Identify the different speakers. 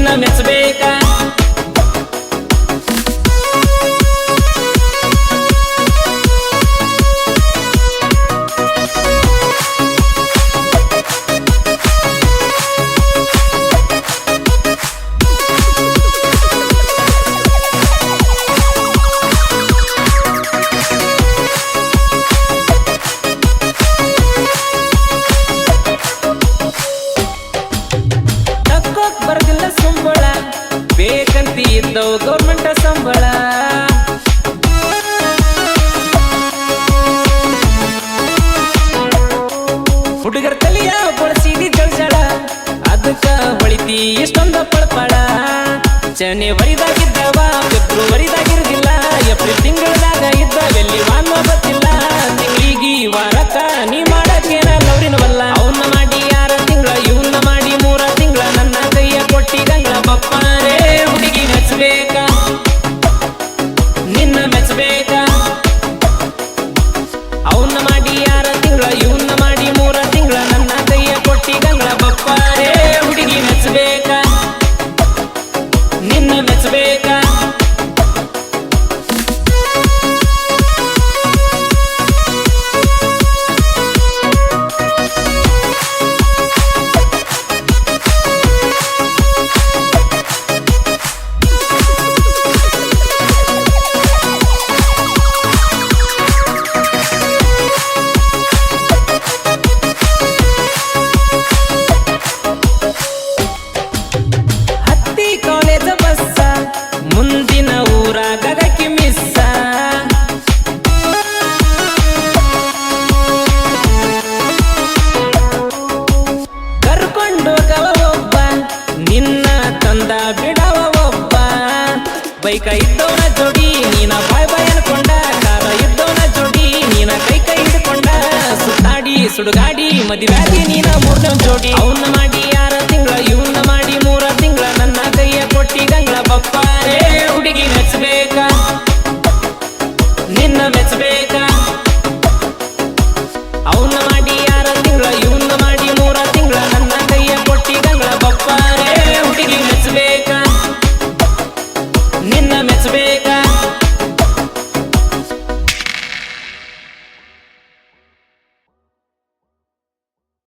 Speaker 1: ನಿನ್ನ ಮೆಚ್ಚಬೇಕಾ ಗೌರ್ಮೆಂಟ್ ಸಂಬಳ. ಹುಡುಗರ ತಲೆಯ ಬಳಸಿದಿ ಜಳಜಳ. ಅದಕ್ಕ ಹೊಳಿತಿ ಎಷ್ಟೊಂದ ಪಳಪಳ. ಜನವರಿದಾಗಿದ್ದವ ಫೆಬ್ರವರಿದಾಗಿರುದಿಲ್ಲ ಏಪ್ರಿಲ್ ತಿಂಗಳದಾಗ ಇದ್ದ, ಎಲ್ಲಿ meta ಬೈಕ ಇದ್ದವನ ಜೋಡಿ, ನೀನ ಬಾಯ್ ಬಾಯ್ ಅನ್ಕೊಂಡ, ಕಾರ ಇದ್ದವನ ಜೋಡಿ, ನೀನ ಕೈ ಕೈ ಹಿಡ್ಕೊಂಡ, ಸುತ್ತಾಡಿ, ಸುಡುಗಾಡಿ ಮದಿವ್ಯಾದಿ ನೀನ ಮೂರ್ನ ಜೋಡಿ. ಅವನ್ನ ಮಾಡಿ ಯಾರ ತಿಂಗಳ ಇವನ್ನ ಮಾಡಿ